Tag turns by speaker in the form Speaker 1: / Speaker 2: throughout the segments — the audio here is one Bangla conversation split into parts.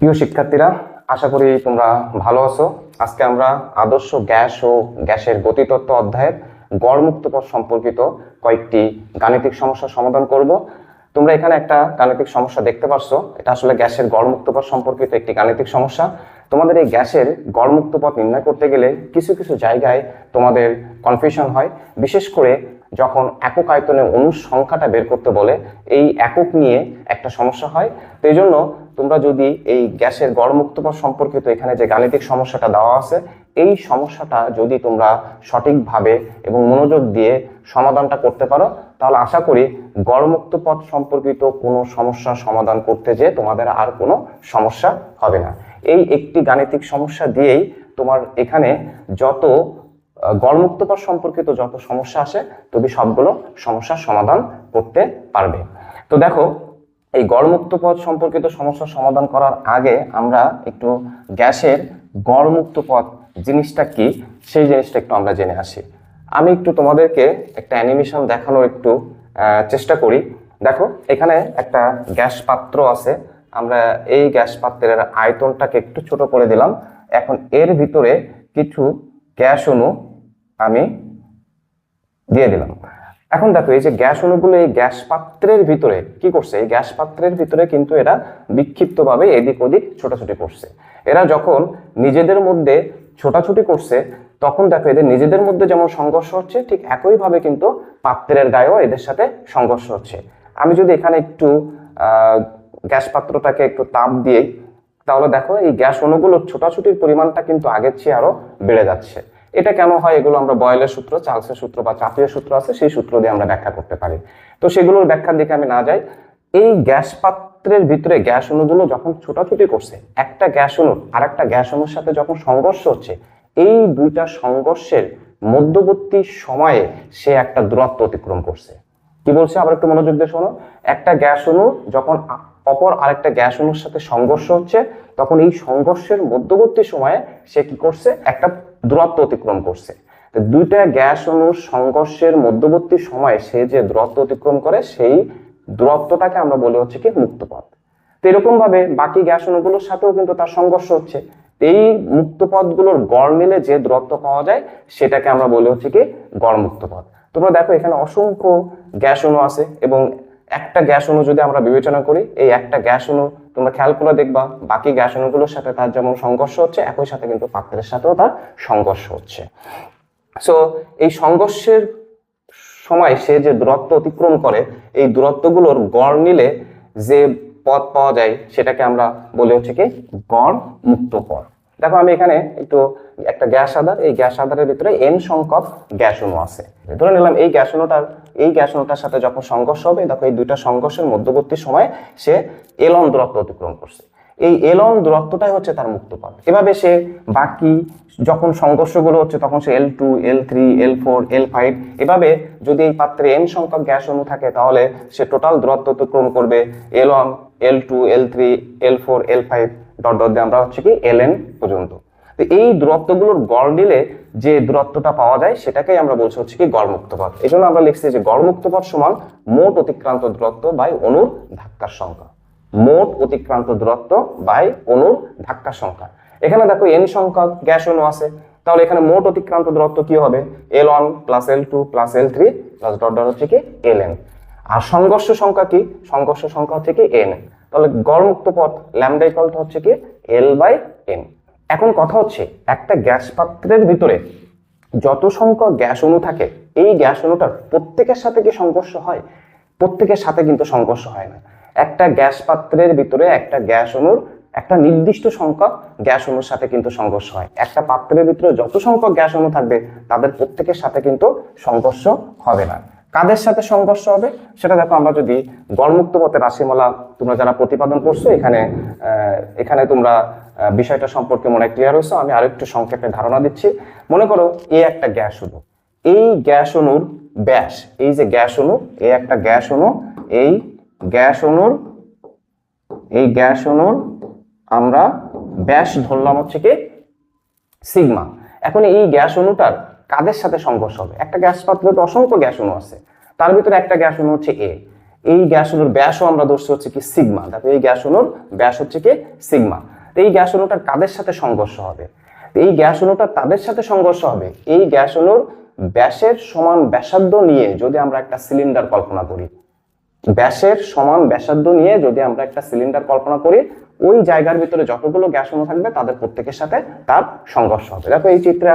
Speaker 1: প্রিয় শিক্ষার্থীরা, আশা করি তোমরা ভালো আছো। আজকে আমরা আদর্শ গ্যাস ও গ্যাসের গতিতত্ত্ব অধ্যায়ের গড়মুক্ত পথ সম্পর্কিত কয়েকটি গাণিতিক সমস্যার সমাধান করব। তোমরা এখানে একটা গাণিতিক সমস্যা দেখতে পাচ্ছ এটা আসলে গ্যাসের গড়মুক্ত পথ সম্পর্কিত একটি গাণিতিক সমস্যা। তোমাদের এই গ্যাসের গড়মুক্ত পথ নির্ণয় করতে গেলে কিছু কিছু জায়গায় তোমাদের কনফিউশন হয়। বিশেষ করে যখন একক আয়তনে অণুর সংখ্যাটা বের করতে বলে, এই একক নিয়ে একটা সমস্যা হয়। তো এই জন্য তোমরা যদি এই গ্যাসের গড়মুক্ত পথ সম্পর্কিত এখানে যে গাণিতিক সমস্যাটা দেওয়া আছে, এই সমস্যাটা যদি তোমরা সঠিকভাবে এবং মনোযোগ দিয়ে সমাধানটা করতে পারো, তাহলে আশা করি গড়মুক্ত পথ সম্পর্কিত কোনো সমস্যার সমাধান করতে যেয়ে তোমাদের আর কোনো সমস্যা হবে না। এই একটি গাণিতিক সমস্যা দিয়েই তোমার এখানে যত গড়মুক্ত পথ সম্পর্কিত যত সমস্যা আসে, তুমি সবগুলো সমস্যার সমাধান করতে পারবে। তো দেখো এই গড়মুক্ত পথ সম্পর্কিত সমস্যার সমাধান করার আগে আমরা একটু গ্যাসের গড়মুক্ত পথ জিনিসটা কি? সেই জিনিসটা একটু আমরা জেনে আসি। আমি একটু তোমাদেরকে একটা অ্যানিমেশন দেখানোর একটু চেষ্টা করি। দেখো, এখানে একটা গ্যাস পাত্র আছে। আমরা এই গ্যাস পাত্রের আয়তনটাকে একটু ছোট করে দিলাম। এখন এর ভিতরে কিছু গ্যাস অণু আমি দিয়ে দিলাম। এখন দেখো, এই যে গ্যাস অণুগুলো, এই গ্যাস পাত্রের ভিতরে কি করছে? এই গ্যাস পাত্রের ভিতরে কিন্তু এরা বিক্ষিপ্তভাবে এদিক ওদিক ছোটাছুটি করছে। এরা যখন নিজেদের মধ্যে ছোটাছুটি করছে, তখন দেখো, এদের নিজেদের মধ্যে যেমন সংঘর্ষ হচ্ছে, ঠিক একইভাবে কিন্তু পাত্রের গায়েও এদের সাথে সংঘর্ষ হচ্ছে। আমি যদি এখানে একটু গ্যাস পাত্রটাকে একটু তাপ দিয়ে তাহলে দেখো, এই গ্যাস অণুগুলোর ছোটাছুটির পরিমাণটা কিন্তু আগের চেয়ে আরও বেড়ে যাচ্ছে। এটা কেন হয় এগুলো আমরা বয়েলের সূত্র, চার্লসের সূত্র বা চাপীয় সূত্র আছে, সেই সূত্র দিয়ে আমরা ব্যাখ্যা করতে পারি। তো সেগুলোর ব্যাখ্যার দিকে আমি না যাই, এই গ্যাস পাত্রের ভিতরে গ্যাস অণুগুলো যখন ছোটাছুটি করছে, একটা গ্যাস অণুর আর একটা গ্যাস অণুর সাথে যখন সংঘর্ষ হচ্ছে, এই দুইটা সংঘর্ষের মধ্যবর্তী সময়ে সে একটা দূরত্ব অতিক্রম করছে। কি বলছে? আবার একটু মনোযোগ দিয়ে শোনো। একটা গ্যাস অণু যখন অপর আরেকটা গ্যাস অণুর সাথে সংঘর্ষ হচ্ছে, তখন এই সংঘর্ষের মধ্যবর্তী সময়ে সে কি করছে? একটা দূরত্ব অতিক্রম করছে। দুইটা গ্যাস অণুর সংঘর্ষের মধ্যবর্তী সময়ে সে যে দূরত্ব অতিক্রম করে, সেই দূরত্বটাকে আমরা বলি হচ্ছে কি মুক্ত পথ তো এরকম ভাবে বাকি গ্যাস অণুগুলোর সাথেও কিন্তু তার সংঘর্ষ হচ্ছে। এই মুক্ত পথগুলোর গড় মিলে যে দূরত্ব পাওয়া যায়, সেটাকে আমরা বলি হচ্ছে কি গড় মুক্ত পথ তোমরা দেখো এখানে অসংখ্য গ্যাস অণু আছে এবং একটা গ্যাস অণু যদি আমরা বিবেচনা করি, এই একটা গ্যাস অণু তোমরা খেয়াল করে দেখবা, বাকি গ্যাস অণুগুলোর সাথে তার যেমন সংঘর্ষ হচ্ছে, একই সাথে কিন্তু পাত্রের সাথেও তার সংঘর্ষ হচ্ছে। সো এই সংঘর্ষের সময় সে যে দূরত্ব অতিক্রম করে, এই দূরত্বগুলোর গড় নিলে যে পথ পাওয়া যায়, সেটাকে আমরা বলে হচ্ছে কি গড় মুক্ত পথ। দেখো আমি এখানে একটু একটা গ্যাস আধার, এই গ্যাস আধারের ভিতরে এন সংখ্যক গ্যাস অণু আছে। ধরে নিলাম এই গ্যাস অণুটার, এই গ্যাস অণুটার সাথে যখন সংঘর্ষ হবে, দেখো এই দুইটা সংঘর্ষের মধ্যবর্তী সময় সে এলন দূরত্ব অতিক্রম করছে। এই এলন দূরত্বটাই হচ্ছে তার মুক্ত এভাবে সে বাকি যখন সংঘর্ষগুলো হচ্ছে, তখন সে L two L three L four L five এভাবে যদি এই পাত্রে এন সংখ্যক গ্যাস অণু থাকে, তাহলে সে টোটাল দূরত্ব অতিক্রম করবে L one L two L three L four L five dot dot দিয়ে আমরা হচ্ছে কি এল এন পর্যন্ত। তো এই দূরত্বগুলোর গড় নিলে যে দূরত্বটা পাওয়া যায় সেটাকেই আমরা বলছি হচ্ছে কি গড়মুক্ত পথ। এই জন্য আমরা লিখছি যে গড়মুক্ত পথ সমান মোট অতিক্রান্ত দূরত্ব বাই অণুর ধাক্কার সংখ্যা। মোট অতিক্রান্ত দূরত্ব বাই অণুর ধাক্কার সংখ্যা। এখানে দেখো এন সংখ্যক গ্যাস অণু আছে। তাহলে এখানে মোট অতিক্রান্ত দূরত্ব কি হবে? L one plus L two plus L three plus dot dot হচ্ছে কি এল এন আর সংঘর্ষ সংখ্যা কি? সংঘর্ষ সংখ্যা হচ্ছে কি এন তাহলে গড়মুক্ত পথ ল্যামডা ইকালটা হচ্ছে কি এল বাই এম এখন কথা হচ্ছে, একটা গ্যাস পাত্রের ভিতরে যত সংখ্যক গ্যাস অণু থাকে, এই গ্যাস অণুটার প্রত্যেকের সাথে কি সংঘর্ষ হয়? প্রত্যেকের সাথে কিন্তু সংঘর্ষ হয় না। একটা গ্যাস পাত্রের ভিতরে একটা গ্যাস অণুর একটা নির্দিষ্ট সংখ্যক গ্যাস অণুর সাথে কিন্তু সংঘর্ষ হয়। একটা পাত্রের ভিতরে যত সংখ্যক গ্যাস অণু থাকবে, তাদের প্রত্যেকের সাথে কিন্তু সংঘর্ষ হবে না। কাদের সাথে সংঘর্ষ হবে সেটা দেখো আমরা যদি গড়মুক্ত পথে রাশিমালা তোমরা যারা প্রতিপাদন করছ, এখানে এখানে তোমরা বিষয়টা সম্পর্কে মনে ক্লিয়ার হয়েছো। আমি আরেকটু সংক্ষেপে ধারণা দিচ্ছি। মনে করো এই একটা গ্যাস অণু। এই গ্যাস অণুর ব্যাস, এই যে গ্যাস অণু এই একটা গ্যাস অণু, এই গ্যাস অণুর, এই গ্যাস অণুর আমরা ব্যাস ধরলাম হচ্ছে কি, সিগমা। এখন এই গ্যাস অণুটার কাদের সাথে সংঘর্ষ হবে? একটা গ্যাস পাত্রে তো অসংখ্য গ্যাস অণু আছে। তার ভিতরে একটা গ্যাস অণু হচ্ছে এ এই গ্যাস অণুর ব্যাসও আমরা ধরছি হচ্ছে কি সিগমা। তারপরে এই গ্যাস অণুর ব্যাস হচ্ছে কি সিগমা। তো এই গ্যাস অণুটার কাদের সাথে সংঘর্ষ হবে? এই গ্যাস অণুটা তাদের সাথে সংঘর্ষ হবে? এই গ্যাস অণুর ব্যাসের সমান ব্যাসার্ধ নিয়ে যদি আমরা একটা সিলিন্ডার কল্পনা করি ব্যাসের সমান ব্যাসার্ধ নিয়ে যদি আমরা একটা সিলিন্ডার কল্পনা করি, ওই জায়গার ভিতরে যতগুলো গ্যাস অণু থাকবে তাদের প্রত্যেকের সাথে তার সংঘর্ষ হবে। দেখো এই চিত্রে,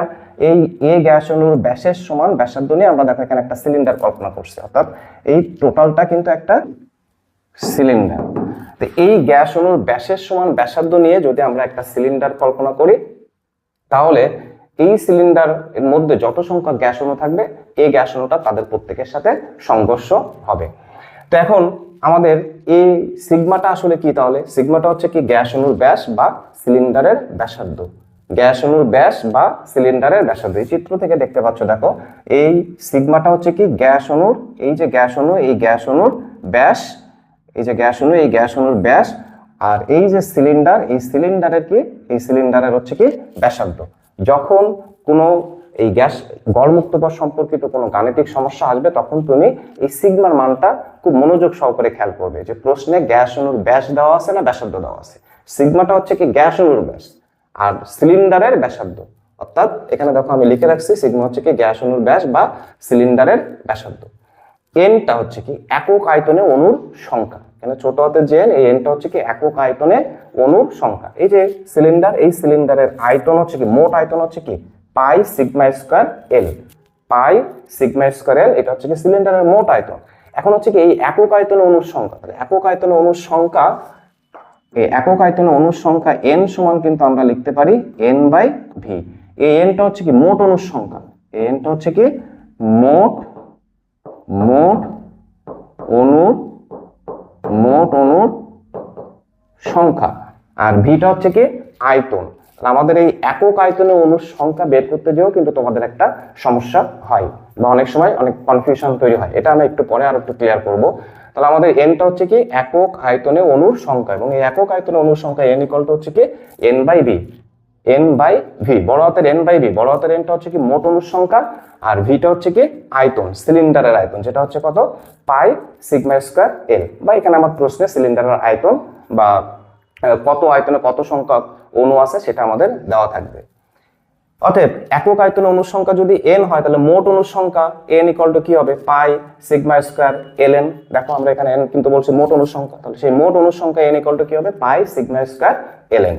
Speaker 1: এই এ গ্যাস অণুর ব্যাসের সমান ব্যাসার্ধ নিয়ে আমরা দেখো এখানে একটা সিলিন্ডার কল্পনা করছি। অর্থাৎ এই টোটালটা কিন্তু একটা সিলিন্ডার তো এই গ্যাস অণুর ব্যাসের সমান ব্যাসার্ধ নিয়ে যদি আমরা একটা সিলিন্ডার কল্পনা করি, তাহলে এই সিলিন্ডার এর মধ্যে যত সংখ্যক গ্যাস অণু থাকবে, এই গ্যাস অণুটা তাদের প্রত্যেকের সাথে সংঘর্ষ হবে। তো এখন আমাদের এই সিগমাটা আসলে কি তাহলে? সিগমাটা হচ্ছে কি গ্যাস অণুর ব্যাস বা সিলিন্ডারের ব্যাসার্ধ। গ্যাস অণুর ব্যাস বা সিলিন্ডারের ব্যাসার্ধ। এই চিত্র থেকে দেখতে পাচ্ছ, দেখো, এই সিগমাটা হচ্ছে কি গ্যাস অণুর, এই যে গ্যাস অণু, এই গ্যাস অণুর ব্যাস, এই যে গ্যাস অণু, এই গ্যাস অণুর ব্যাস, আর এই যে সিলিন্ডার, এই সিলিন্ডারের কি? এই সিলিন্ডারের হচ্ছে কি ব্যাসার্ধ। যখন কোনো এই গ্যাস গড়মুক্ত পথ সম্পর্কিত কোনো গাণিতিক সমস্যা আসবে, তখন তুমি এই সিগমার মানটা খুব মনোযোগ সহকারে খেয়াল করবে যে প্রশ্নে গ্যাস অণুর ব্যাস দেওয়া আছে না ব্যাসার্ধ দেওয়া আছে। সিগমাটা হচ্ছে কি গ্যাস অণুর ব্যাস, আর সিলিন্ডারের ব্যাসার্ধ। অর্থাৎ এখানে দেখো আমি লিখে রাখছি, সিগমা হচ্ছে কি গ্যাস অণুর ব্যাস বা সিলিন্ডারের ব্যাসার্ধ। এনটা হচ্ছে কি একক আয়তনে অণুর সংখ্যা। এখানে ছোট হাতে যে এন এই এনটা হচ্ছে কি একক আয়তনে অণুর সংখ্যা। এই যে সিলিন্ডার, এই সিলিন্ডারের আয়তন হচ্ছে কি, মোট আয়তন হচ্ছে কি pi sigma square L. Pi sigma square L, এটা হচ্ছে কি সিলিন্ডারের মোট আয়তন। এখন হচ্ছে কি এই একক আয়তনে অণুর সংখ্যা। তাহলে একক আয়তন অণুর সংখ্যা, এই একক আয়তনে অণুর সংখ্যা এন সমান কিন্তু আমরা লিখতে পারি এন বাই ভি এই এনটা হচ্ছে কি মোট অণুর সংখ্যা। এই এনটা হচ্ছে কি মোট মোট অণুর মোট অণুর সংখ্যা। আর ভিটা হচ্ছে কি আয়তন। আমাদের এই একক আয়তনে অণুর সংখ্যা বের করতে যেও কিন্তু তোমাদের একটা সমস্যা হয় বা অনেক সময় অনেক কনফিউশন তৈরি হয়। এটা আমি একটু পরে আর একটু ক্লিয়ার করব। তাহলে আমাদের এনটা হচ্ছে কি একক আয়তনে অণুর সংখ্যা এবং এই একক আয়তনে অণুর সংখ্যা এন ইকলটা হচ্ছে কি N by B N by V বড় হাতের এন বাই ভি বড় হাতের এনটা হচ্ছে কি মোট অণুর সংখ্যা আর ভিটা হচ্ছে কি আয়তন সিলিন্ডারের আয়তন, যেটা হচ্ছে কত? পাই সিগমা স্কোয়ার এল বা এখানে আমার প্রশ্নে সিলিন্ডারের আয়তন বা কত আয়তনে কত সংখ্যক অণু আছে সেটা আমাদের দেওয়া থাকবে। অতএব একক আয়তনে অণুর সংখ্যা যদি এন হয়, তাহলে মোট অণুর সংখ্যা এন ইকল টু কি হবে? Pi sigma square L N দেখো আমরা এখানে এন কিন্তু বলছি মোট অণুর সংখ্যা। তাহলে সেই মোট অণুর সংখ্যা এন ইকল টু কি হবে? Pi sigma square L N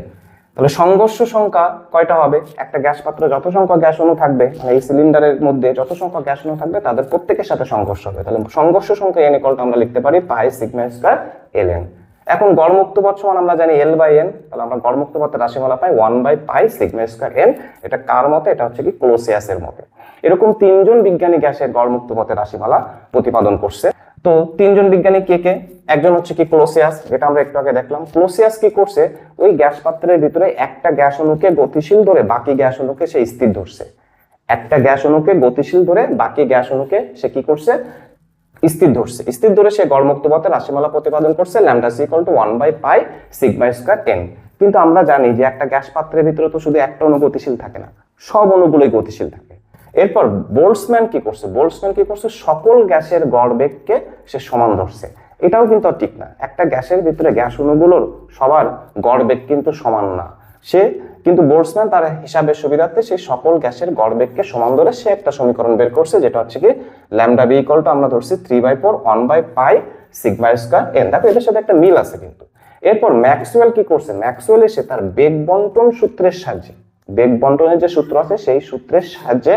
Speaker 1: তাহলে সংঘর্ষ সংখ্যা কয়টা হবে? একটা গ্যাস পাত্রে যত সংখ্যক গ্যাস অণু থাকবে মানে এই সিলিন্ডারের মধ্যে যত সংখ্যক গ্যাস অণু থাকবে, তাদের প্রত্যেকের সাথে সংঘর্ষ হবে। তাহলে সংঘর্ষ সংখ্যা এন ইকল আমরা লিখতে পারি pi sigma square L N এখন গড়মুক্ত পথ সমান আমরা জানি এল বাই এন তাহলে আমরা গড়মুক্ত পথের রাশিমালা pi one by pi sigma square N এটা কার মতে? এটা হচ্ছে কি ক্লোসিয়াসের মতে। এরকম তিনজন বিজ্ঞানী গ্যাসের গড়মুক্ত পথের রাশিমালা প্রতিপাদন করছে। তো তিনজন বিজ্ঞানী কে কে? একজন হচ্ছে কি ক্লোসিয়াস, যেটা আমরা একটু আগে দেখলাম। ক্লোসিয়াস কি করছে? ওই গ্যাস পাত্রের ভিতরে একটা গ্যাস অণুকে গতিশীল ধরে বাকি গ্যাস অণুকে সে স্থির ধরছে। একটা গ্যাস অণুকে গতিশীল ধরে বাকি গ্যাস অণুকে সে কি করছে? স্থির ধরছে। স্থির ধরে সে গড়মুক্ত পথে রাশিমালা প্রতিপাদন করছে, lambda equal to one by pi sigma square ten কিন্তু আমরা জানি যে একটা গ্যাস পাত্রের ভিতরে তো শুধু একটা অণু গতিশীল থাকে না, সব অণুগুলোই গতিশীল থাকে। এরপর বোল্টসম্যান কি করছে? বোল্টসম্যান কি করছে? সকল গ্যাসের গড় বেগকে সে সমান ধরছে। এটাও কিন্তু ঠিক না। একটা গ্যাসের ভিতরে গ্যাস অণুগুলোর সবার গড় বেগ কিন্তু সমান না। সে কিন্তু বোল্টসম্যান তার হিসাবের সুবিধার্থে সেই সকল গ্যাসের গড় বেগকে সমান ধরে সে একটা সমীকরণ বের করছে, যেটা হচ্ছে কি ল্যামডা বি ইকল টু আমরা ধরছি three by four one by pi sigma square N দেখো, এদের সাথে একটা মিল আছে কিন্তু। এরপর ম্যাক্সওয়েল কি করছে? ম্যাক্সওয়েল এসে তার বেগ বন্টন সূত্রের সাহায্যে, বেগ বন্টনের যে সূত্র আছে, সেই সূত্রের সাহায্যে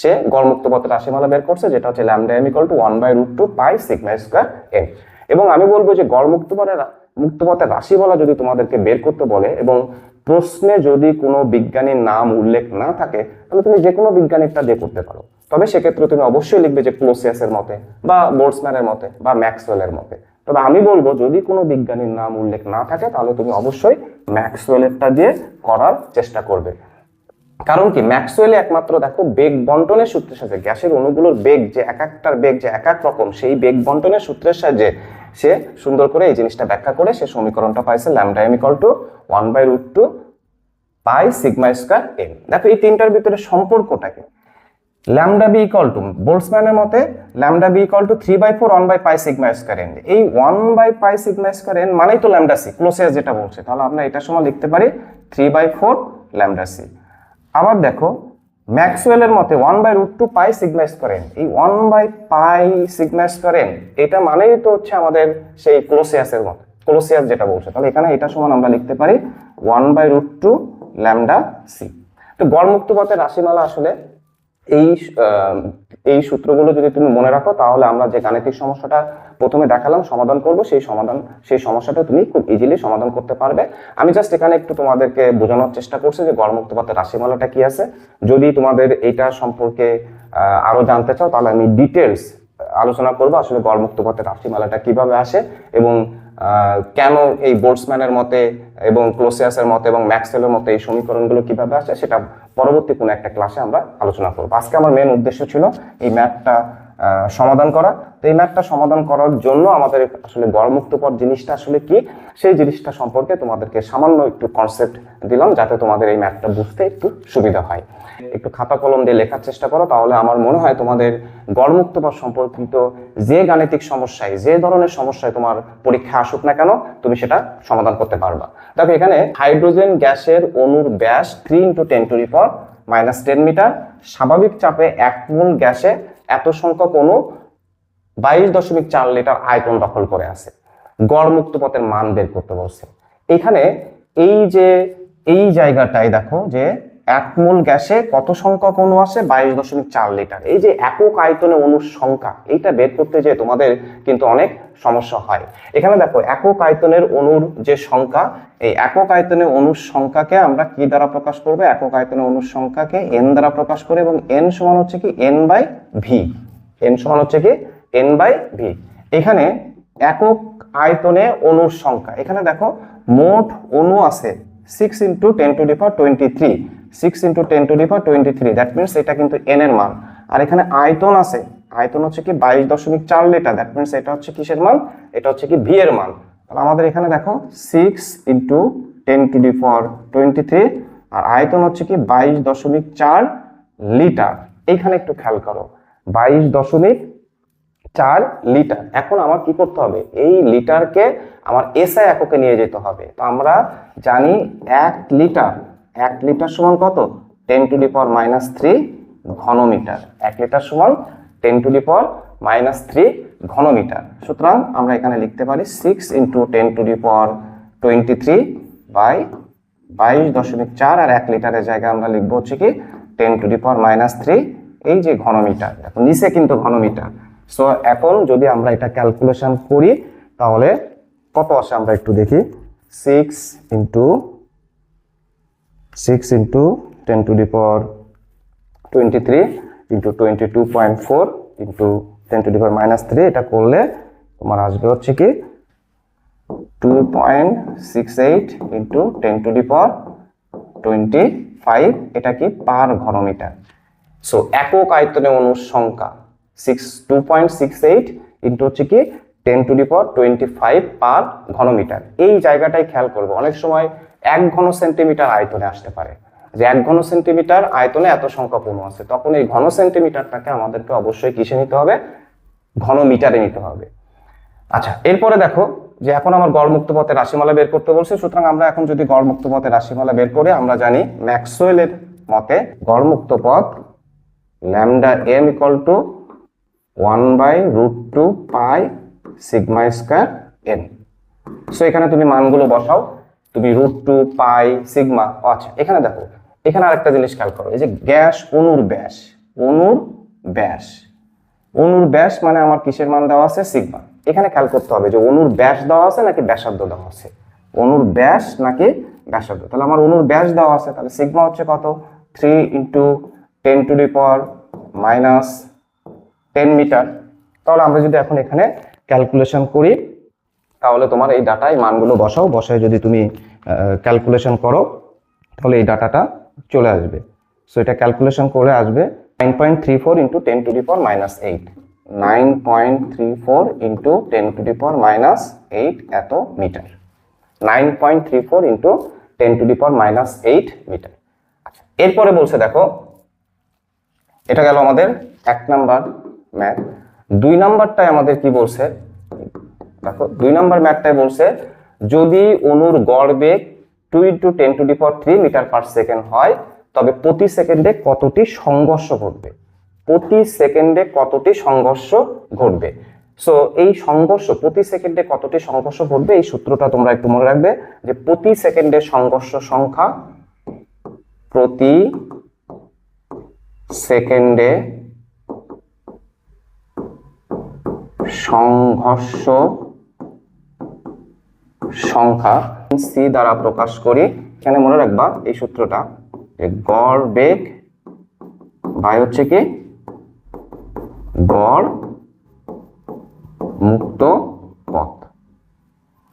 Speaker 1: সে গড়মুক্ত পথের রাশিমালা বের করছে, যেটা হচ্ছে lambda M equal to one by root two pi sigma square N এবং আমি বলব যে গড়মুক্ত পথের, মুক্ত পথের রাশিমালা যদি তোমাদেরকে বের করতে বলে, এবং প্রশ্নে যদি কোনো বিজ্ঞানীর নাম উল্লেখ না থাকে, তাহলে তুমি যে কোনো বিজ্ঞানীরটা দিয়ে করতে পারো। তবে সেক্ষেত্রে তুমি অবশ্যই লিখবে যে ক্লোসিয়াসের মতে বা বোর্ডসম্যানের মতে বা ম্যাক্সওয়েলের মতে। তবে আমি বলব, যদি কোনো বিজ্ঞানীর নাম উল্লেখ না থাকে, তাহলে তুমি অবশ্যই ম্যাক্সওয়েলেরটা দিয়ে করার চেষ্টা করবে। কারণ কি, ম্যাক্সওয়েলে একমাত্র দেখো বেগ বন্টনের সূত্রের সাথে, গ্যাসের অণুগুলোর বেগ যে এক একটার বেগ যে এক এক রকম, সেই বেগ বন্টনের সূত্রের সাহায্যে সে সুন্দর করে এই জিনিসটা ব্যাখ্যা করে সে সমীকরণটা পাইছে lambda M equal to one by root two pi sigma square M. দেখো এই তিনটার ভিতরে সম্পর্কটাকে ল্যামডা বি ইকুয়াল টু বোল্টসম্যানের মতে lambda B equal to three by four, one by pi sigma square N এই one by pi sigma square N মানেই তো ল্যামডা সি, ক্লোসিয়াস যেটা বলছে। তাহলে আমরা এটার সময় লিখতে পারি three by four lambda C. আবার দেখো, ম্যাক্সওয়েলের মতে one by root two pi sigma করেন এই ওয়ান বাই পাই সিগমা করেন এটা মানেই তো হচ্ছে আমাদের সেই ক্লোসিয়াসের মতো। ক্লোসিয়াস যেটা বলছে। তাহলে এখানে এটা সমান আমরা লিখতে পারি one by root two lambda C তো গড়মুক্ত পথের রাশিমালা আসলে এই এই সূত্রগুলো যদি তুমি মনে রাখো তাহলে আমরা যে গাণিতিক সমস্যাটা প্রথমে দেখালাম সমাধান করব সেই সমাধান সেই সমস্যাটা তুমি খুব ইজিলি সমাধান করতে পারবে। আমি জাস্ট এখানে একটু তোমাদেরকে বোঝানোর চেষ্টা করছি যে গড়মুক্ত পথের রাশিমালাটা কি আছে। যদি তোমাদের এটা সম্পর্কে আহ, আরও জানতে চাও তাহলে আমি ডিটেলস আলোচনা করব আসলে গড়মুক্ত পথের রাশিমালাটা কীভাবে আসে এবং কেন এই বোর্ডসম্যানের মতে এবং ক্লোসিয়াসের মতে এবং ম্যাক্সেলের মতে এই সমীকরণগুলো কীভাবে আসে সেটা পরবর্তী কোনো একটা ক্লাসে আমরা আলোচনা করব। আজকে আমার মেন উদ্দেশ্য ছিল এই ম্যাথটা সমাধান করা। তো এই ম্যাথটা সমাধান করার জন্য আমাদের আসলে গড়মুক্ত পথ জিনিসটা আসলে কি? সেই জিনিসটা সম্পর্কে তোমাদেরকে সামান্য একটু কনসেপ্ট দিলাম যাতে তোমাদের এই ম্যাথটা বুঝতে একটু সুবিধা হয়। একটু খাতা কলম দিয়ে লেখার চেষ্টা করো, তাহলে আমার মনে হয় তোমাদের গড়মুক্ত পথ সম্পর্কিত যে গাণিতিক সমস্যায়, যে ধরনের সমস্যায় তোমার পরীক্ষা আসুক না কেন, তুমি সেটা সমাধান করতে পারবা। দেখো এখানে হাইড্রোজেন গ্যাসের অণুর ব্যাস three into ten to power minus ten metre স্বাভাবিক চাপে এক মোল গ্যাসে এত সংখ্যক অণু বাইশ দশমিক চার লিটার আয়তন দখল করে আছে। গড় মুক্ত পথের মান বের করতে বলছে। এখানে এই যে, এই জায়গাটায় দেখো যে এক মোল গ্যাসে কত সংখ্যক অণু আছে? বাইশ দশমিক চার লিটার। এই যে একক আয়তনে অণুর সংখ্যা, এইটা বের করতে যে তোমাদের কিন্তু অনেক সমস্যা হয়। এখানে দেখো, একক আয়তনের অণুর যে সংখ্যা, এই একক আয়তনে অণুর সংখ্যাকে আমরা কি দ্বারা প্রকাশ করব? একক আয়তনে অণুর সংখ্যাকে এন দ্বারা প্রকাশ করে এবং এন সমান হচ্ছে কি? এন বাই ভি এন সমান হচ্ছে কি? এন বাই ভি এখানে একক আয়তনে অণুর সংখ্যা, এখানে দেখো, মোট অণু আছে six into ten to the power twenty three six into ten to the power twenty three that means এটা কিন্তু এন এর মান। আর এখানে আয়তন আছে। আয়তন হচ্ছে কি বাইশ দশমিক চার লিটার। দ্যাট মিনস এটা হচ্ছে কিসের মান? এটা হচ্ছে কি ভি এর মান। তাহলে আমাদের এখানে দেখো six into ten to the twenty three আর আয়তন হচ্ছে কি বাইশ দশমিক চার লিটার। এইখানে একটু খেয়াল করো। বাইশ দশমিক চার লিটার। এখন আমার কি করতে হবে? এই লিটারকে আমার এসআই এককে নিয়ে যেতে হবে। তো আমরা জানি এক লিটার এক লিটার সমান কত? Ten to the power minus three ঘনমিটার। এক লিটার সমান ten to the power minus three ঘনমিটার। সুতরাং আমরা এখানে লিখতে পারি six into ten to the power twenty three by বাইশ দশমিক চার আর এক লিটারের জায়গায় আমরা লিখব হচ্ছে কি ten to the power minus three এই যে ঘনমিটার। দেখো, নিচে কিন্তু ঘনমিটার। সো এখন যদি আমরা এটা ক্যালকুলেশন করি, তাহলে কত আসে আমরা একটু দেখি? Six into six into ten to the power twenty three into twenty two point four into ten to the power minus three এটা করলে তোমার আসবে হচ্ছে কি two point six eight into ten to the power twenty five এটা কি পার ঘনমিটার। সো একক আয়তনে অণুর সংখ্যা six two point six eight into হচ্ছে কি ten to the power twenty five per ঘনমিটার। এই জায়গাটাই খেয়াল করব। অনেক সময় এক ঘন সেন্টিমিটার আয়তনে আসতে পারে। যে এক ঘন সেন্টিমিটার আয়তনে এত সংখ্যক অণু আছে, তখন এই ঘন সেন্টিমিটারটাকে আমাদেরকে অবশ্যই কিসে নিতে হবে? ঘন মিটারে নিতে হবে। আচ্ছা এরপরে দেখো যে এখন আমার গড়মুক্ত পথে রাশিমালা বের করতে বলছে, সুতরাং আমরা এখন যদি গড়মুক্ত পথে রাশিমালা বের করে, আমরা জানি ম্যাক্সওয়েলের মতে গড়মুক্ত পথ lambda M equal to one by root two pi sigma square N. So এখানে তুমি মানগুলো বসাও। তুমি রুট টু পাই সিগমা আচ্ছা এখানে দেখো, এখানে আরেকটা জিনিস খেয়াল করো, এই যে গ্যাস অনুর ব্যাস অনুর ব্যাস। অনুর ব্যাস মানে আমার কিসের মান দেওয়া আছে? সিগমা। এখানে খেয়াল করতে হবে যে অনুর ব্যাস দেওয়া আছে নাকি ব্যাসার্ধ দেওয়া আছে? অনুর ব্যাস নাকি ব্যাসার্ধ। তাহলে আমার অনুর ব্যাস দেওয়া আছে, তাহলে সিগমা হচ্ছে কত? Three into ten to the power minus ten metre তাহলে আমরা যদি এখন এখানে ক্যালকুলেশন করি তাহলে তোমার এই ডাটায় মানগুলো বসাও বসায় যদি তুমি ক্যালকুলেশন করো, তাহলে এই ডাটাটা চলে আসবে। সো এটা ক্যালকুলেশন করে আসবে nine point three four into ten to the power minus eight nine point three four into ten to the power minus eight এত metre nine point three four into ten to the power minus eight metre এরপরে বলছে দেখো, এটা গেল আমাদের এক নাম্বার ম্যাথ দুই নাম্বারটায় আমাদের কি বলছে? দেখো, দুই নম্বর ম্যাথটায় বলছে, যদি অণুর গড় বেগ two into ten to the three metre per second হয়, তবে প্রতি সেকেন্ডে কতটি সংঘর্ষ ঘটবে? প্রতি সেকেন্ডে কতটি সংঘর্ষ ঘটবে? সো এই সংঘর্ষ, প্রতি সেকেন্ডে কতটি সংঘর্ষ ঘটবে? এই সূত্রটা তোমরা একটু মনে রাখবে যে প্রতি সেকেন্ডে সংঘর্ষ সংখ্যা প্রতি সেকেন্ডে সংঘর্ষ সংখ্যা সি দ্বারা প্রকাশ করি। এখানে মনে রাখবা এই সূত্রটা গড় বেগ বাই হচ্ছে কি? গড় মুক্ত পথ।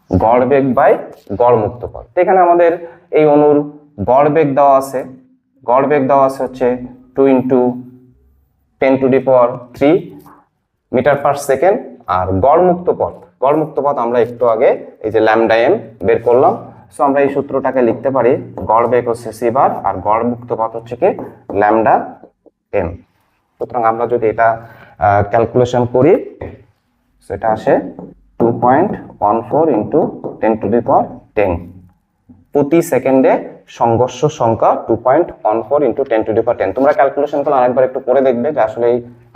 Speaker 1: গড় বেগ বাই গড় মুক্ত পথ। এখানে আমাদের এই অনুর গড় বেগ দেওয়া আছে। গড় বেগ দেওয়া আছে হচ্ছে two into ten to the power three metre per second আর গড় মুক্ত পথ। গড় মুক্ত পথ আমরা একটু আগে এই যে ল্যামডা এম বের করলাম। সো আমরা এই সূত্রটাকে লিখতে পারি গড় বেগ হচ্ছে সি বার আর গড় মুক্ত পথ হচ্ছে কি ল্যামডা এম সুতরাং আমরা যদি এটা ক্যালকুলেশন করি, সেটা আসে two point one four into ten to the power ten প্রতি সেকেন্ডে সংঘর্ষ সংখ্যা two point one four into ten to the power ten তোমরা ক্যালকুলেশন করলে আরেকবার একটু করে দেখবে যে আসলে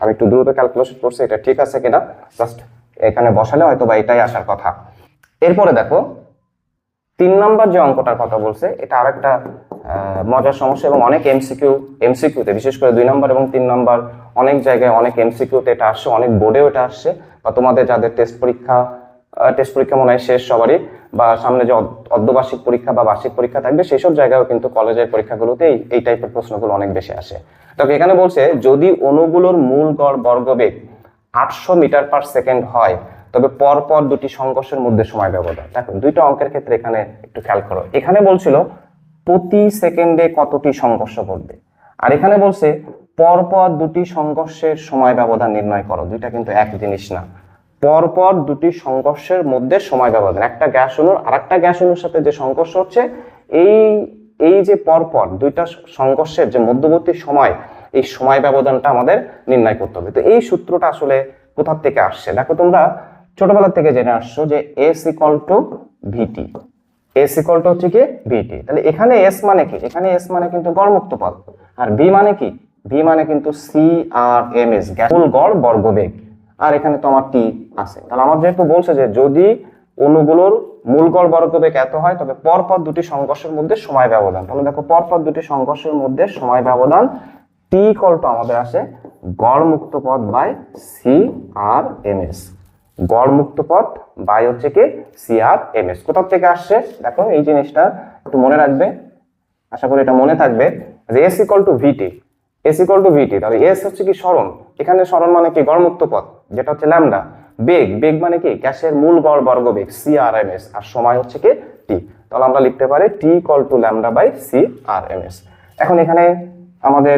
Speaker 1: আমি একটু দ্রুত ক্যালকুলেশন করছি, এটা ঠিক আছে কিনা? জাস্ট এখানে বসালে হয়তো বা এটাই আসার কথা। এরপরে দেখো, তিন নম্বর যে অঙ্কটার কথা বলছে, এটা আর একটা মজার সমস্যা এবং অনেক এমসিকিউ এমসিকিউতে বিশেষ করে দুই নম্বর এবং তিন নম্বর, অনেক জায়গায় অনেক এমসিকিউতে এটা আসছে, অনেক বোর্ডেও এটা আসছে, বা তোমাদের যাদের টেস্ট পরীক্ষা টেস্ট পরীক্ষা মনে হয় শেষ সবারই, বা সামনে যে অর্ধ- অর্ধবার্ষিক পরীক্ষা বা বার্ষিক পরীক্ষা থাকবে, সেসব জায়গায়ও কিন্তু কলেজের পরীক্ষাগুলোতে এই এই টাইপের প্রশ্নগুলো অনেক বেশি আসে। তবে এখানে বলছে, যদি অণুগুলোর মূল গড়, বর্গবেগ আটশো মিটার পার সেকেন্ড হয়, তবে পরপর দুটি সংঘর্ষের মধ্যে সময় ব্যবধান। দেখো দুইটা অঙ্কের ক্ষেত্রে এখানে একটু খেয়াল করো। এখানে বলছিল প্রতি সেকেন্ডে কতটি সংঘর্ষ ঘটবে? আর এখানে বলছে পরপর দুটি সংঘর্ষের সময় ব্যবধান নির্ণয় করো। দুইটা কিন্তু এক জিনিস না। পরপর দুটি সংঘর্ষের মধ্যে সময় ব্যবধান। একটা গ্যাস অণুর আর একটা গ্যাস অণুর সাথে যে সংঘর্ষ হচ্ছে, এই এই যে পরপর দুইটা সংঘর্ষের যে মধ্যবর্তী সময় এই সময় ব্যবধানটা আমাদের নির্ণয় করতে হবে। তো এই সূত্রটা আসলে কোথা থেকে আসছে? দেখো তোমরা ছোটবেলা থেকে জেনে আসছো যে S equal to VT S equal to হচ্ছে কি? ভিটি তাহলে এখানে এস মানে কি? এখানে এস মানে কিন্তু গড়মুক্ত পদ। আর বি মানে কি? ভি মানে কিন্তু সি আর এম এস মূল গড় বর্গবেগ। আর এখানে তো আমার টি আছে। তাহলে আমার যেহেতু বলছে যে যদি অণুগুলোর মূল গড় বর্গবেগ এত হয়, তবে পরপর দুটি সংঘর্ষের মধ্যে সময় ব্যবধান। তাহলে দেখো পরপর দুটি সংঘর্ষের মধ্যে সময় ব্যবধান টি ইকল টু আমাদের আসে গড় মুক্ত পথ by C R M S গড় মুক্ত পথ বাই হচ্ছে কি সি আর এম এস কোথাও থেকে আসছে? দেখো, এই জিনিসটা একটু মনে রাখবে। আশা করি এটা মনে থাকবে যে S equal to VT S equal to VT তাহলে এস হচ্ছে কি স্মরণ এখানে স্মরণ মানে কি? গড়মুক্ত পথ, যেটা হচ্ছে ল্যামডা। বেগ বেগ মানে কি? গ্যাসের মূল গড় বর্গ বেগ সি আর এম এস আর সময় হচ্ছে কি? টি তাহলে আমরা লিখতে পারি T equal to lambda by C R M S এখন এখানে আমাদের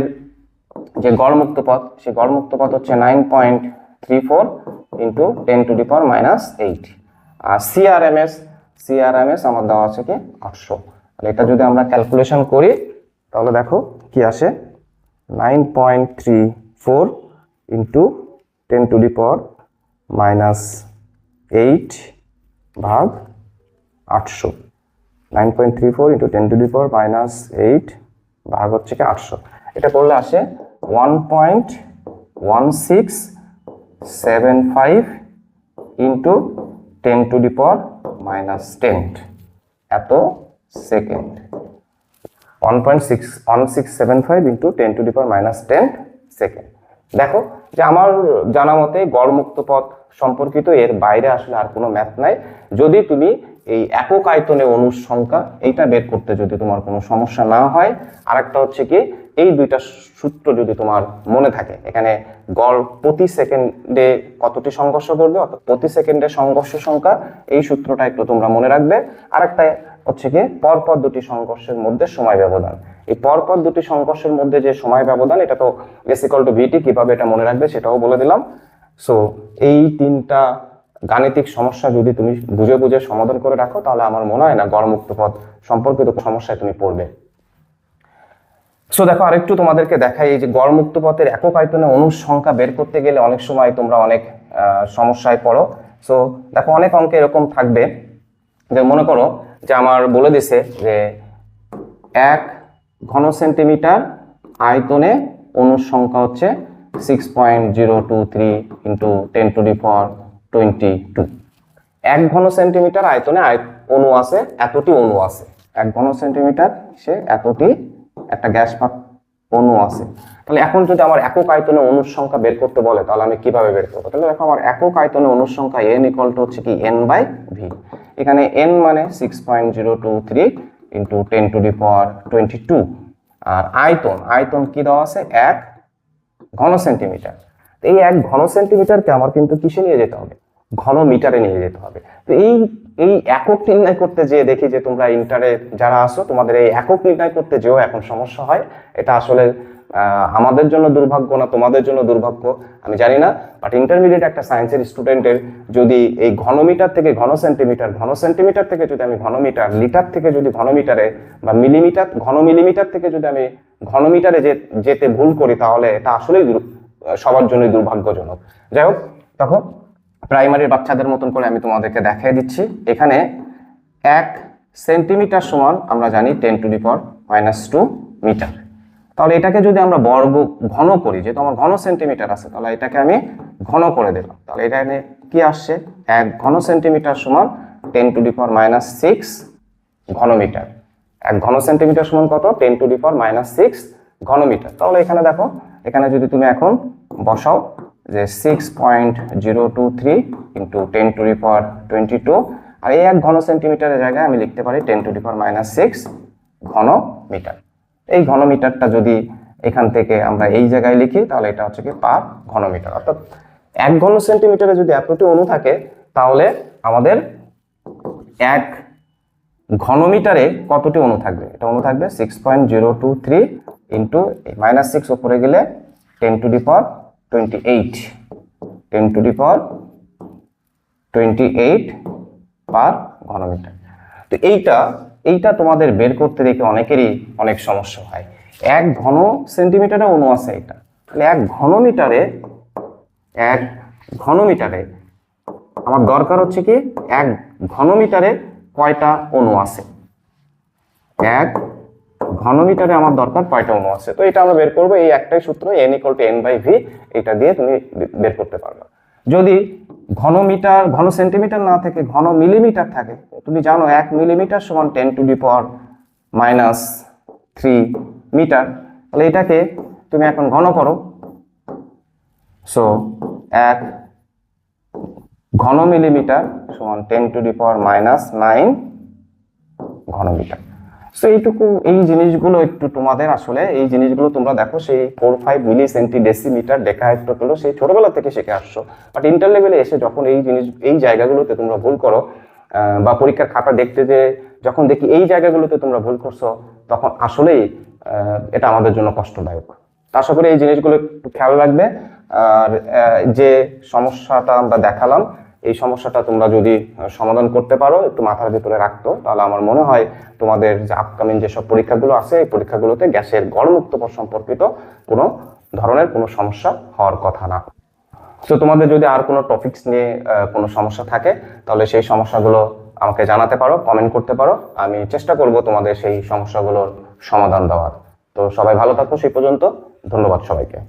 Speaker 1: যে গড়মুক্ত পথ সেই গড়মুক্ত পথ হচ্ছে nine point three four into ten to the power minus eight R CRMS CRMS আমার দেওয়া আছে কি আটশো। এটা যদি আমরা ক্যালকুলেশন করি, তাহলে দেখো কি আসে? Nine point three four into ten to the power minus eight ভাগ আটশো। Nine point three four into ten to the power minus eight ভাগ হচ্ছে কি আটশো। এটা করলে আসে one point one six seven five into ten to the power minus ten এত second one point six one six seven five into ten to power minus ten second দেখো, যে আমার জানা মতে গড়মুক্ত পথ সম্পর্কিত এর বাইরে আসলে আর কোনো ম্যাথ নাই। যদি তুমি এই একক আয়তনে অণুর সংখ্যা এইটা বের করতে যদি তোমার কোনো সমস্যা না হয়, আরেকটা হচ্ছে কি এই দুইটা সূত্র যদি তোমার মনে থাকে, এখানে গড় প্রতি সেকেন্ডে কতটি সংঘর্ষ করবে, অর্থাৎ প্রতি সেকেন্ডে সংঘর্ষ সংখ্যা, এই সূত্রটা একটু তোমরা মনে রাখবে। আরেকটা হচ্ছে কি, পরপর দুটি সংঘর্ষের মধ্যে সময় ব্যবধান। এই পরপর দুটি সংঘর্ষের মধ্যে যে সময় ব্যবধান, এটা তো এসিকল টু ভিটি কীভাবে এটা মনে রাখবে সেটাও বলে দিলাম। সো এই তিনটা গাণিতিক সমস্যা যদি তুমি বুঝে বুঝে সমাধান করে রাখো, তাহলে আমার মনে হয় না গড়মুক্ত পথ সম্পর্কিত সমস্যায় তুমি পড়বে। সো দেখো, আরেকটু তোমাদেরকে দেখাই, এই যে গড় মুক্ত পথের একক আয়তনে অণুর সংখ্যা বের করতে গেলে অনেক সময় তোমরা অনেক সমস্যায় পড়ো। সো দেখো, অনেক অঙ্কে এরকম থাকবে। যে মনে করো যে আমার বলে দিছে যে এক ঘন সেন্টিমিটার আয়তনে অণুর সংখ্যা হচ্ছে six point zero two three into ten to the power twenty two এক ঘন সেন্টিমিটার আয়তনে আয় অণু আছে, এতটি অণু আছে। এক ঘন সেন্টিমিটার, সে এতটি একটা গ্যাস ভাগ অণু আছে। তাহলে এখন যদি আমার একক আয়তনে অণুর সংখ্যা বের করতে বলে, তাহলে আমি কীভাবে বের করব? তাহলে দেখো আমার একক আয়তনে অণুর সংখ্যা এন হচ্ছে কি এন বাই ভি এখানে এন মানে six point zero two three into ten to the power twenty two আর আয়তন আয়তন কি দেওয়া আছে? এক ঘন সেন্টিমিটার এই এক ঘন সেন্টিমিটারকে আমার কিন্তু কিসে নিয়ে যেতে হবে? ঘন মিটারে নিয়ে যেতে হবে। তো এই এই একক নির্ণয় করতে যেয়ে দেখি যে তোমরা ইন্টারে যারা আসো তোমাদের এই একক নির্ণয় করতে যেও এখন সমস্যা হয়। এটা আসলে আমাদের জন্য দুর্ভাগ্য না, তোমাদের জন্য দুর্ভাগ্য, আমি জানি না। বাট ইন্টারমিডিয়েট একটা সায়েন্সের স্টুডেন্টের যদি এই ঘনমিটার থেকে ঘন সেন্টিমিটার ঘন সেন্টিমিটার থেকে যদি আমি ঘনমিটার লিটার থেকে যদি ঘনমিটারে বা মিলিমিটার ঘন মিলিমিটার থেকে যদি আমি ঘনমিটারে যেতে ভুল করি, তাহলে এটা আসলেই সবার জন্যই দুর্ভাগ্যজনক। যাই হোক, তখন প্রাইমারির বাচ্চাদের মতন করে আমি তোমাদেরকে দেখিয়ে দিচ্ছি। এখানে এক সেন্টিমিটার সমান আমরা জানি ten to the power minus two metre. তাহলে এটাকে যদি আমরা বর্গ ঘন করি, যেহেতু আমার ঘন সেন্টিমিটার আছে, তাহলে এটাকে আমি ঘন করে দিলাম। তাহলে এটা এখানে কি আসছে? এক ঘন সেন্টিমিটার সমান ten to power minus six ঘনমিটার এক ঘন সেন্টিমিটার সমান কত? Ten to power minus six ঘনমিটার তাহলে এখানে দেখো, এখানে যদি তুমি এখন বসাও যে six point zero two three into ten to the power twenty two আর এই এক ঘন সেন্টিমিটারের জায়গায় আমি লিখতে পারি ten to the power minus six ঘন মিটার এই ঘন মিটারটা যদি এখান থেকে আমরা এই জায়গায় লিখি, তাহলে এটা হচ্ছে কি পার ঘন মিটার অর্থাৎ এক ঘন সেন্টিমিটারে যদি এতটি অণু থাকে, তাহলে আমাদের এক ঘনমিটারে কতটি অণু থাকবে? এটা অণু থাকবে six point zero two three into minus six ওপরে গেলে ten to the power twenty eight ten to the power twenty eight per ঘনমিটার। তো এইটা এইটা তোমাদের বের করতে দেখে অনেকেরই অনেক সমস্যা হয়। এক ঘন সেন্টিমিটারে অণু আছে এটা। তাহলে এক ঘনমিটারে এক ঘনমিটারে আমার দরকার হচ্ছে কি, এক ঘনমিটারে কয়টা অণু আছে? এক ঘনমিটারে আমার দরকার কয়টা অণু আছে? তো এটা আমরা বের করব, এই একটাই সূত্র N equal to N by V এটা দিয়ে তুমি বের করতে পারবে। যদি ঘনমিটার, ঘন সেন্টিমিটার না থেকে, ঘন মিলিমিটার থাকে, তুমি জানো এক মিলিমিটার সমান ten to the power minus three metre তাহলে এটাকে তুমি এখন ঘন করো। সো এক ঘন মিলিমিটার সমান ten to the power minus nine ঘনমিটার। So এইটুকু এই জিনিসগুলো একটু তোমাদের আসলে, এই জিনিসগুলো তোমরা দেখো, সেই four five milli centi decimetre ডেকাহেক্টোগুলো সেই ছোটবেলা থেকে শিখে আসছো। বাট ইন্টার লেভেলে এসে যখন এই জিনিস, এই জায়গাগুলোতে তোমরা ভুল করো বা পরীক্ষার খাতা দেখতে যে যখন দেখি এই জায়গাগুলোতে তোমরা ভুল করছ, তখন আসলেই এটা আমাদের জন্য কষ্টদায়ক। আশা করি এই জিনিসগুলো একটু খেয়াল রাখবে। আর যে সমস্যাটা আমরা দেখালাম এই সমস্যাটা তোমরা যদি সমাধান করতে পারো, একটু মাথার ভিতরে রাখতো, তাহলে আমার মনে হয় তোমাদের যে আপকামিং যেসব পরীক্ষাগুলো আছে, এই পরীক্ষাগুলোতে গ্যাসের গড়মুক্ত সম্পর্কিত কোনো ধরনের কোনো সমস্যা হওয়ার কথা না। সো তোমাদের যদি আর কোনো টপিকস নিয়ে কোনো সমস্যা থাকে, তাহলে সেই সমস্যাগুলো আমাকে জানাতে পারো কমেন্ট করতে পারো। আমি চেষ্টা করব তোমাদের সেই সমস্যাগুলোর সমাধান দেওয়ার। তো সবাই ভালো থাকো, সেই পর্যন্ত ধন্যবাদ সবাইকে।